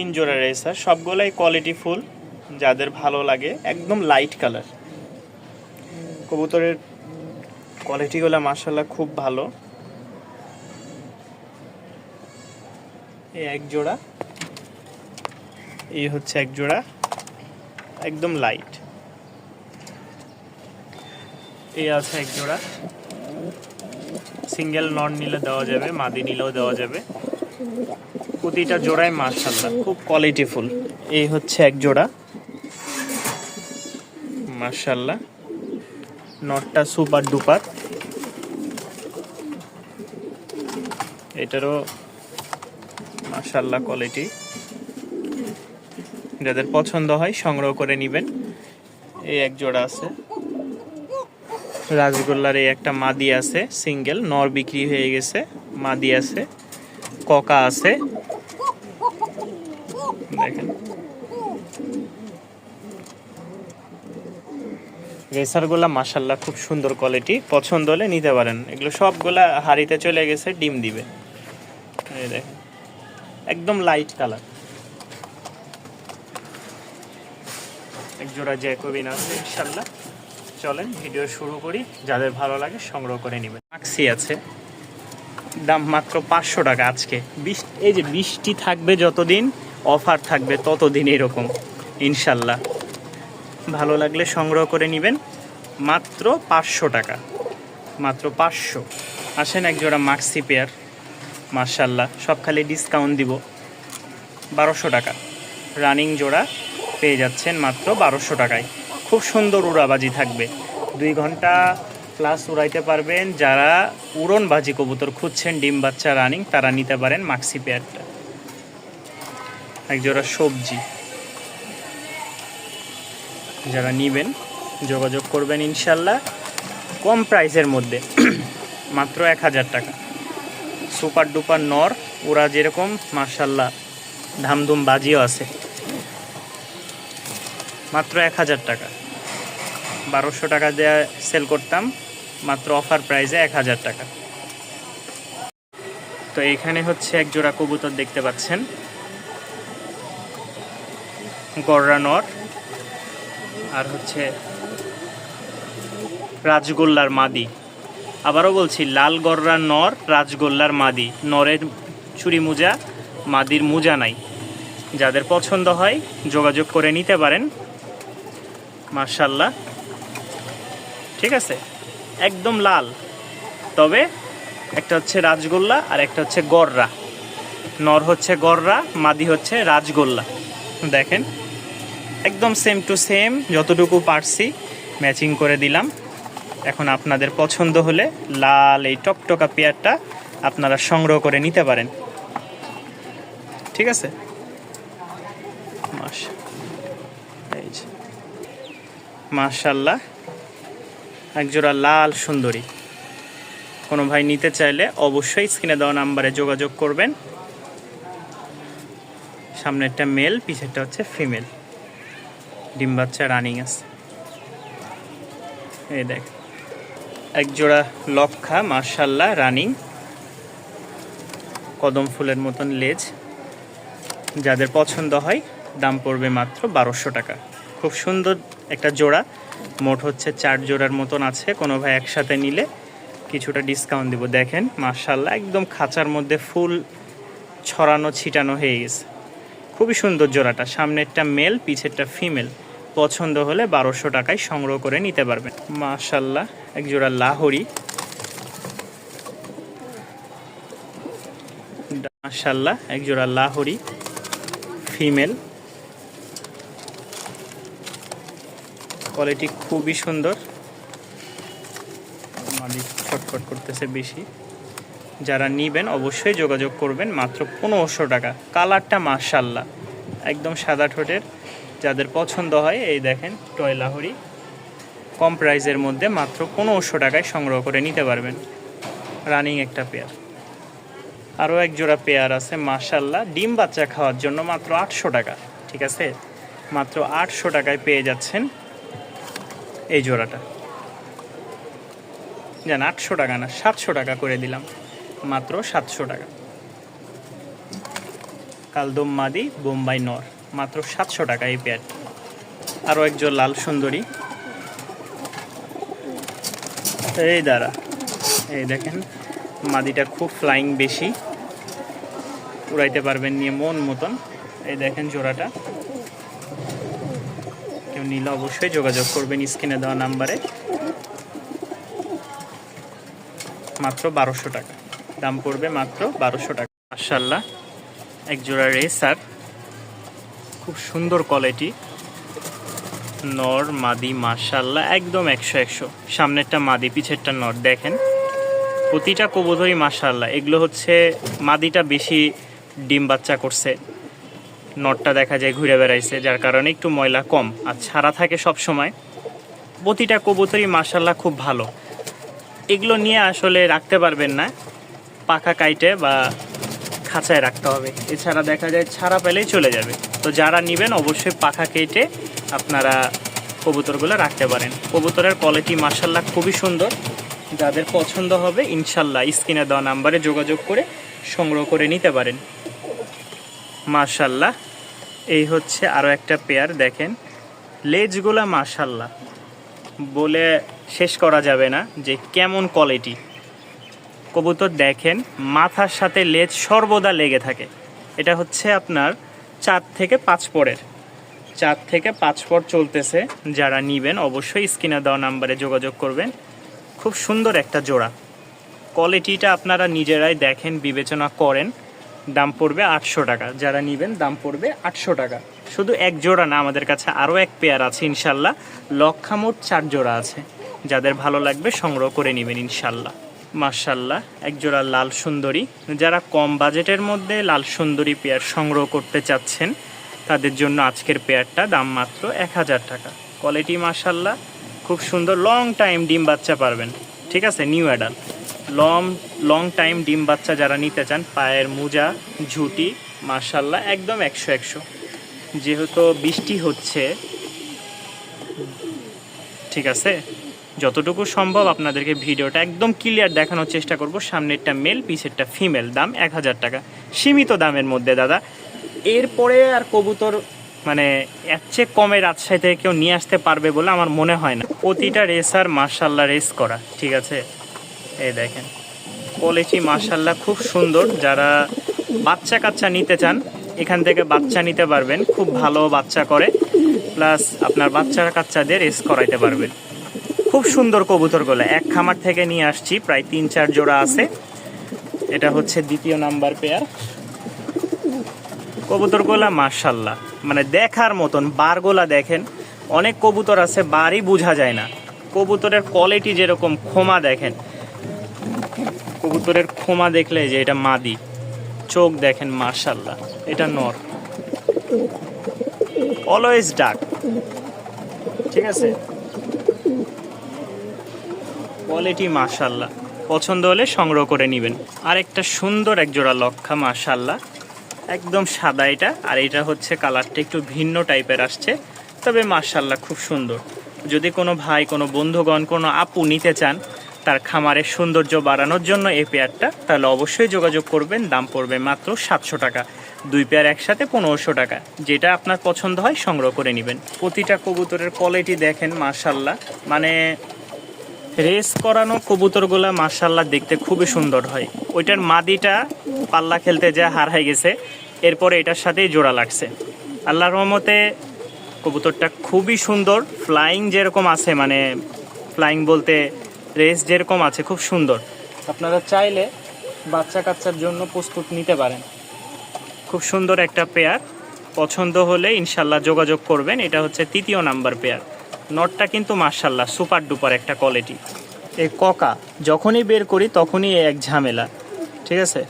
তিন জোড়া রেসার, সবগুলাই কোয়ালিটি ফুল, যাদের ভালো লাগে, একদম লাইট কালার কবুতরের কোয়ালিটিগুলো মাসাল্লাহ খুব ভালো। এই এক জোড়া, এই হচ্ছে এক জোড়া, একদম লাইট এই আছে এক জোড়া। সিঙ্গেল নন নিলে দেওয়া যাবে, মাদি নিলেও দেওয়া যাবে। প্রতিটা জোড়ায় মার্শাল্লাহ খুব কোয়ালিটিফুল এই হচ্ছে এক জোড়া। মার্শাল্লাহ নটটা সুপার ডুপার এটারও মার্শাল্লাহ কোয়ালিটি যাদের পছন্দ হয়, সংগ্রহ করে নেবেন। এই এক জোড়া আছে। রাজগোল্লার এই একটা মাদি আছে সিঙ্গেল নর বিক্রি হয়ে গেছে, মাদি আছে। ককা আছে। দেখেন। রেসারগুলা মাসাল্লাহ খুব সুন্দর কোয়ালিটি পছন্দ হলে নিতে পারেন। এগুলো সবগুলা হাড়িতে চলে গেছে, ডিম দিবে। একদম লাইট কালার এক জোড়া জ্যাকোবিন আছে ইনশাল্লাহ চলেন ভিডিও শুরু করি। যাদের ভালো লাগে সংগ্রহ করে নেবেন। মাক্সি আছে। দাম মাত্র পাঁচশো টাকা আজকে। বিশ এই যে বৃষ্টি থাকবে যতদিন, অফার থাকবে ততদিন এরকম, ইনশাল্লাহ। ভালো লাগলে সংগ্রহ করে নেবেন, মাত্র পাঁচশো টাকা। মাত্র পাঁচশো। আসেন এক জোড়া মাক্সি পেয়ার মার্শাল্লাহ সব খালি ডিসকাউন্ট দিব। বারোশো টাকা। রানিং জোড়া পেয়ে যাচ্ছেন মাত্র বারোশো টাকায়। খুব সুন্দর উড়াবাজি থাকবে। দুই ঘণ্টা প্লাস উড়াইতে পারবেন। যারা উড়নবাজি কবুতর খুঁজছেন, ডিম বাচ্চা রানিং, তারা নিতে পারেন মাক্সি পেয়ারটা এক জোড়া সবজি। যারা নিবেন, যোগাযোগ করবেন ইনশাল্লাহ। কম প্রাইসের মধ্যে, মাত্র এক হাজার টাকা। সুপার ডুপার নর ওরা যেরকম মার্শাল্লাহ ধামধুম বাজিও আছে। মাত্র এক হাজার টাকা। বারোশো টাকা দেওয়া সেল করতাম। মাত্র অফার প্রাইসে এক হাজার টাকা। তো এখানে হচ্ছে এক জোড়া কবুতর দেখতে পাচ্ছেন। গররা নর। আর হচ্ছে রাজগোল্লার মাদি। আবারও বলছি, লাল গররার নর, রাজগোল্লার মাদি। নরের চুরি মোজা, মাদির মোজা নাই। যাদের পছন্দ হয়, যোগাযোগ করে নিতে পারেন। মার্শাল্লাহ ঠিক আছে? একদম লাল। তবে একটা হচ্ছে রাজগোল্লা আর একটা হচ্ছে গররা। নর হচ্ছে গররা, মাদি হচ্ছে রাজগোল্লা। দেখেন, একদম সেম টু সেম যতটুকু পারছি ম্যাচিং করে দিলাম। এখন আপনাদের পছন্দ হলে লাল এই টকটকা পেয়ারটা আপনারা সংগ্রহ করে নিতে পারেন। ঠিক আছে? এই মাশাল্লাহ। একজোড়া লাল সুন্দরী। কোনো ভাই নিতে চাইলে অবশ্যই স্ক্রিনে দেওয়া নাম্বারে যোগাযোগ করবেন। সামনেরটা মেল, পিছেরটা হচ্ছে ফিমেল। ডিম বাচ্চা রানিং আছে। এই দেখ এক জোড়া লক্ষা মার্শাল্লাহ রানিং। কদম ফুলের মতন লেজ। যাদের পছন্দ হয়, দাম পড়বে মাত্র বারোশো টাকা। খুব সুন্দর একটা জোড়া। মোট হচ্ছে চার জোড়ার মতন আছে। কোনো ভাই একসাথে নিলে কিছুটা ডিসকাউন্ট দিব। দেখেন মার্শাল্লাহ একদম খাঁচার মধ্যে ফুল ছড়ানো, ছিটানো হয়ে গেছে। খুবই সুন্দর জোড়াটা। সামনেরটা মেল পিছেরটা ফিমেল পছন্দ হলে বারোশো টাকায় সংগ্রহ করে নিতে পারবেন। মাশাল্লাহ এক জোড়া লাহরি। মাশাল্লাহ এক জোড়া লাহরি। ফিমেল কোয়ালিটি খুবই সুন্দর। মালিক ছটফট করতেছে বেশি। যারা নিবেন অবশ্যই যোগাযোগ করবেন, মাত্র পনেরোশো টাকা। কালারটা মার্শাল্লাহ একদম সাদা ঠোঁটের। যাদের পছন্দ হয়, এই দেখেন, টয় লাহরি। কম প্রাইসের মধ্যে মাত্র পনেরোশো টাকায় সংগ্রহ করে নিতে পারবেন। রানিং একটা পেয়ার আরও এক জোড়া পেয়ার আছে মার্শাল্লাহ ডিম বাচ্চা খাওয়ার জন্য মাত্র আটশো টাকা, ঠিক আছে? মাত্র আটশো টাকায় পেয়ে যাচ্ছেন এই জোড়াটা। জান, আটশো টাকা না, সাতশো টাকা করে দিলাম। মাত্র সাতশো টাকা। কালদম মাদি, বোম্বাই নর, মাত্র সাতশো টাকা এই পেয়ারটি আরও একজন লাল সুন্দরী। এই দাঁড়া, এই দেখেন, মাদিটা খুব ফ্লাইং বেশি। উড়াইতে পারবেন নিয়ে মন মতন। এই দেখেন জোড়াটা। নিলে অবশ্যই, যোগাযোগ করবেন স্ক্রিনে দেওয়া নাম্বারে। মাত্র বারোশো টাকা। দাম পড়বে মাত্র বারোশো টাকা। মার্শাল্লাহ এক জোড়া রেসার। খুব সুন্দর কোয়ালিটি। নর, মাদি মার্শাল্লাহ একদম একশো একশো। সামনেরটা মাদি, পিছেরটা নর, দেখেন। প্রতিটা কবুতরই মার্শাল্লাহ এগুলো হচ্ছে মাদিটা বেশি ডিম বাচ্চা করছে। নটটা দেখা যায় ঘুরে বেড়াইছে, যার কারণে একটু ময়লা কম। আর ছাড়া থাকে সব সময় প্রতিটা কবুতরই মার্শাল্লাহ খুব ভালো। এগুলো নিয়ে আসলে রাখতে পারবেন না। পাখা কাইটে বা খাঁচায় রাখতে হবে। এছাড়া দেখা যায় ছাড়া পেলেই চলে যাবে। তো যারা নেবেন অবশ্যই পাখা কেটে আপনারা কবুতরগুলো রাখতে পারেন। কবুতরের কোয়ালিটি মার্শাল্লাহ খুবই সুন্দর। যাদের পছন্দ হবে ইনশাল্লাহ স্ক্রিনে দেওয়া নাম্বারে যোগাযোগ করে সংগ্রহ করে নিতে পারেন। মার্শাল্লাহ এই হচ্ছে আরও একটা পেয়ার দেখেন। লেজগুলা মার্শাল্লাহ বলে শেষ করা যাবে না যে কেমন কোয়ালিটি কবুতর দেখেন, মাথার সাথে লেজ সর্বদা লেগে থাকে। এটা হচ্ছে আপনার চার থেকে পাঁচ পরের। চার থেকে পাঁচ পর চলতেছে। যারা নিবেন অবশ্যই স্ক্রিনে দেওয়া নাম্বারে যোগাযোগ করবেন। খুব সুন্দর একটা জোড়া। কোয়ালিটিটা আপনারা নিজেরাই দেখেন, বিবেচনা করেন। দাম পড়বে আটশো টাকা। যারা নিবেন, দাম পড়বে আটশো টাকা। শুধু এক জোড়া না, আমাদের কাছে আরও এক পেয়ার আছে ইনশাল্লাহ। লক্ষা মোট চার জোড়া আছে। যাদের ভালো লাগবে সংগ্রহ করে নেবেন ইনশাল্লাহ। মার্শাল্লাহ এক জোড়া লাল সুন্দরী। যারা কম বাজেটের মধ্যে লাল সুন্দরী পেয়ার সংগ্রহ করতে চাচ্ছেন, তাদের জন্য আজকের পেয়ারটা দাম মাত্র এক হাজার টাকা। কোয়ালিটি মার্শাল্লাহ খুব সুন্দর লং টাইম ডিম বাচ্চা পারবেন। ঠিক আছে new adult long long time ডিম বাচ্চা যারা নিতে চান, পায়ের মোজা, ঝুটি মার্শাল্লাহ একদম একশো একশো। যেহেতু বৃষ্টি হচ্ছে, ঠিক আছে? যতটুকু সম্ভব আপনাদেরকে ভিডিওটা একদম ক্লিয়ার দেখানোর চেষ্টা করব। সামনেরটা মেল পিছেরটা ফিমেল দাম এক হাজার টাকা। সীমিত দামের মধ্যে, দাদা। এরপরে আর কবুতর মানে এর চেয়ে কমে রাজশাহী থেকে কেউ নিয়ে আসতে পারবে বলে আমার মনে হয় না। প্রতিটা রেসার মার্শাল্লাহ রেস করা, ঠিক আছে? এই দেখেন। কোয়ালিটি মার্শাল্লাহ খুব সুন্দর। যারা বাচ্চা কাচ্চা নিতে চান, এখান থেকে বাচ্চা নিতে পারবেন। খুব ভালো বাচ্চা করে। প্লাস আপনার বাচ্চা কাচ্চাদের রেস করাইতে পারবেন। খুব সুন্দর কবুতরগুলো। এক খামার থেকে নিয়ে আসছি। প্রায় তিন, চার জোড়া আছে। এটা হচ্ছে দ্বিতীয় নাম্বার পেয়ার কবুতরগুলা মার্শাল্লাহ মানে দেখার মতন, বারগুলা দেখেন। অনেক কবুতর আছে, বারই বোঝা যায় না। কবুতরের কোয়ালিটি যেরকম খোমা দেখেন। কবুতরের খোমা দেখলে যে এটা মাদি। চোখ দেখেন মার্শাল্লাহ এটা নর। অলওয়েজ ডাক ঠিক আছে? কোয়ালিটি মাশাল্লাহ পছন্দ হলে সংগ্রহ করে নেবেন। আর একটা সুন্দর এক জোড়া লক্ষা মাশাল্লাহ একদম সাদা এটা, আর এটা হচ্ছে কালারটা একটু ভিন্ন টাইপের আসছে, তবে মাশাল্লাহ খুব সুন্দর। যদি কোনো ভাই, কোনো বন্ধুগণ, কোনো আপু নিতে চান তার খামারের সৌন্দর্য বাড়ানোর জন্য এই পেয়ারটা, তাহলে অবশ্যই যোগাযোগ করবেন। দাম পড়বে মাত্র সাতশো টাকা। দুই পেয়ার একসাথে পনেরোশো টাকা। যেটা আপনার পছন্দ হয়, সংগ্রহ করে নেবেন। প্রতিটা কবুতরের কোয়ালিটি দেখেন মার্শাল্লাহ মানে রেস করানো কবুতরগুলা মার্শাল্লাহ দেখতে খুবই সুন্দর হয়। ওইটার মাদিটা পাল্লা খেলতে যা হার হয়ে গেছে, এরপরে এটার সাথেই জোড়া লাগছে। আল্লাহর রহমতে কবুতরটা খুবই সুন্দর। ফ্লাইং যেরকম আছে মানে ফ্লাইং বলতে রেস যেরকম আছে, খুব সুন্দর। আপনারা চাইলে বাচ্চা কাচ্চার জন্য প্রস্তুত নিতে পারেন। খুব সুন্দর একটা পেয়ার। পছন্দ হলে ইনশাল্লাহ যোগাযোগ করবেন। এটা হচ্ছে তৃতীয় নাম্বার পেয়ার। নটটা কিন্তু মার্শাল্লাহ সুপার ডুপার একটা কোয়ালিটি। এই ককা, যখনই বের করি তখনই এক ঝামেলা। ঠিক আছে?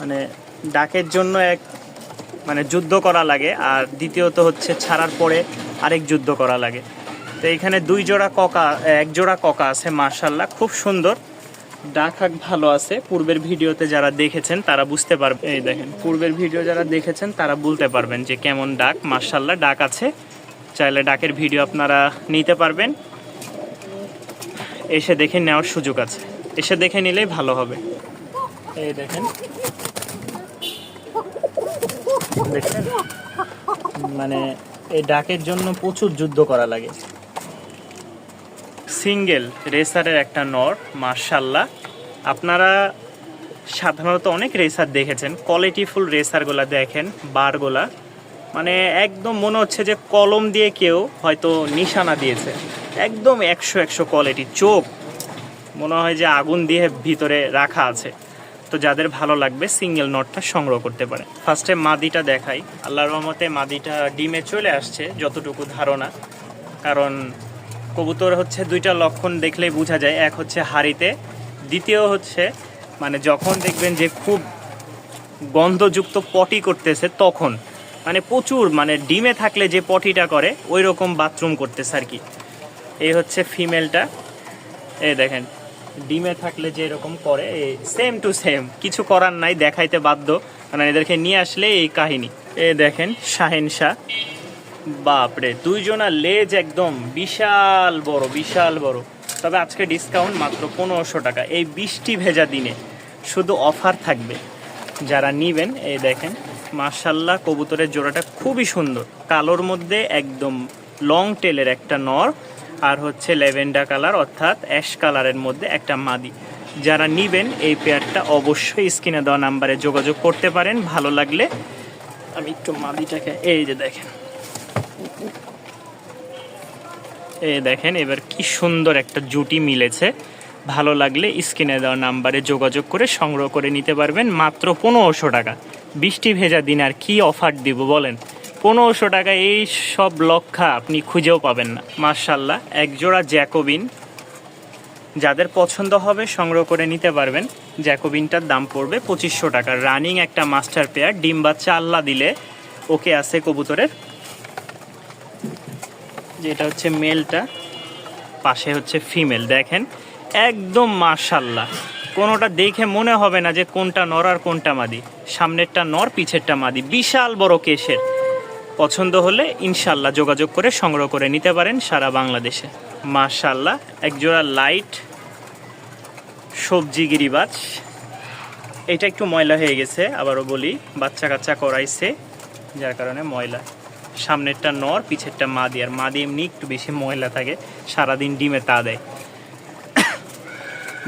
মানে ডাকের জন্য এক মানে যুদ্ধ করা লাগে। আর দ্বিতীয়ত হচ্ছে ছাড়ার পরে আরেক যুদ্ধ করা লাগে। তো এখানে দুই জোড়া ককা, এক জোড়া ককা আছে মার্শাল্লাহ খুব সুন্দর। ডাক হাক ভালো আছে। পূর্বের ভিডিওতে যারা দেখেছেন, তারা বুঝতে পারবে এই দেখেন, পূর্বের ভিডিও যারা দেখেছেন, তারা বলতে পারবেন যে কেমন ডাক। মার্শাল্লাহ ডাক আছে। চাইলে ডাকের ভিডিও আপনারা নিতে পারবেন। এসে দেখে নেওয়ার সুযোগ আছে। এসে দেখে নিলেই ভালো হবে। এই দেখেন। দেখেন। মানে এই ডাকের জন্য প্রচুর যুদ্ধ করা লাগে। সিঙ্গেল রেসারের একটা নর মার্শাল্লাহ আপনারা সাধারণত অনেক রেসার দেখেছেন কোয়ালিটিফুল রেসারগুলা দেখেন, বারগুলা। মানে একদম মনে হচ্ছে যে কলম দিয়ে কেউ হয়তো নিশানা দিয়েছে। একদম একশো একশো কোয়ালিটি চোখ। মনে হয় যে আগুন দিয়ে ভিতরে রাখা আছে। তো যাদের ভালো লাগবে, সিঙ্গেল নটটা সংগ্রহ করতে পারে ফার্স্টে মাদিটা দেখাই। আল্লাহর রহমতে মাদিটা ডিমে চলে আসছে, যতটুকু ধারণা। কারণ কবুতর হচ্ছে দুইটা লক্ষণ দেখলেই বোঝা যায়। এক হচ্ছে হাড়িতে, দ্বিতীয় হচ্ছে মানে যখন দেখবেন যে খুব গন্ধযুক্ত পটি করতেছে তখন মানে প্রচুর মানে ডিমে থাকলে যে পটিটা করে ওই রকম বাথরুম করতেছে আর কি। এই হচ্ছে ফিমেলটা। এই দেখেন, ডিমে থাকলে যে এরকম করে সেম টু সেম কিছু করার নাই, দেখাইতে বাধ্য। মানে এদেরকে নিয়ে আসলে এই কাহিনী। এ দেখেন, শাহেন শাহ। বাপরে, দুইজনা লেজ একদম বিশাল বড় বিশাল বড়। তবে আজকে ডিসকাউন্ট মাত্র পনেরোশো টাকা। এই বৃষ্টি ভেজা দিনে শুধু অফার থাকবে। যারা নিবেন, এই দেখেন মার্শাল্লাহ কবুতরের জোড়াটা খুবই সুন্দর। কালোর মধ্যে একদম লং টেলের একটা নর, আর হচ্ছে লেভেন্ডার কালার, অর্থাৎ অ্যাশ কালারের মধ্যে একটা মাদি। যারা নিবেন, এই পেয়ারটা অবশ্যই স্ক্রিনে দেওয়া নাম্বারে যোগাযোগ করতে পারেন। ভালো লাগলে আমি একটু মাদিটাকে, এই যে দেখেন। এই দেখেন, এবার কি সুন্দর একটা জুটি মিলেছে। ভালো লাগলে স্ক্রিনে দেওয়া নাম্বারে যোগাযোগ করে সংগ্রহ করে নিতে পারবেন মাত্র পনেরোশো টাকা। বৃষ্টি ভেজা দিন আর কি অফার দিব বলেন? পনেরোশো টাকা এই সব লক্ষা আপনি খুঁজেও পাবেন না। মার্শাল্লাহ একজোড়া জ্যাকোবিন। যাদের পছন্দ হবে সংগ্রহ করে নিতে পারবেন। জ্যাকোবিনটার দাম পড়বে পঁচিশশো টাকা। রানিং একটা মাস্টার পেয়ার, ডিম বাচ্চা আল্লাহ দিলে। ওকে আছে কবুতরের। যেটা হচ্ছে মেলটা, পাশে হচ্ছে ফিমেল, দেখেন। একদম মার্শাল্লাহ কোনোটা দেখে মনে হবে না যে কোনটা নর আর কোনটা মাদি। সামনেরটা নর, পিছেরটা মাদি। বিশাল বড় কেশের। পছন্দ হলে ইনশাল্লাহ যোগাযোগ করে সংগ্রহ করে নিতে পারেন সারা বাংলাদেশে। মার্শাল্লাহ একজোড়া লাইট সবজি গিরিবাজ। এটা একটু ময়লা হয়ে গেছে, আবারও বলি, বাচ্চা কাচ্চা করাইছে, যার কারণে ময়লা। সামনেরটা নর, পিছেরটা মাদি, আর মাদি এমনি একটু বেশি ময়লা থাকে, সারাদিন ডিমে তা দেয়।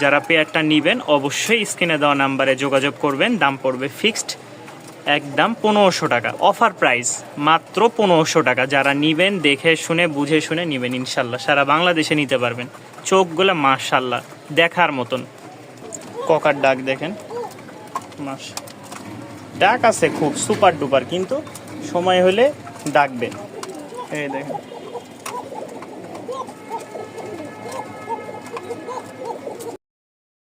যারা পেয়ারটা নেবেন, অবশ্যই স্ক্রিনে দেওয়া নাম্বারে যোগাযোগ করবেন, দাম পড়বে ফিক্সড একদম পনেরোশো টাকা। অফার প্রাইস মাত্র পনেরোশো টাকা। যারা নিবেন, দেখে শুনে, বুঝে শুনে নিবেন ইনশাল্লাহ। সারা বাংলাদেশে নিতে পারবেন। চোখগুলো মাশাল্লাহ, দেখার মতন। ককার ডাক দেখেন। মাস ডাক আছে খুব সুপার ডুপার কিন্তু সময় হলে ডাকবে এই দেখেন।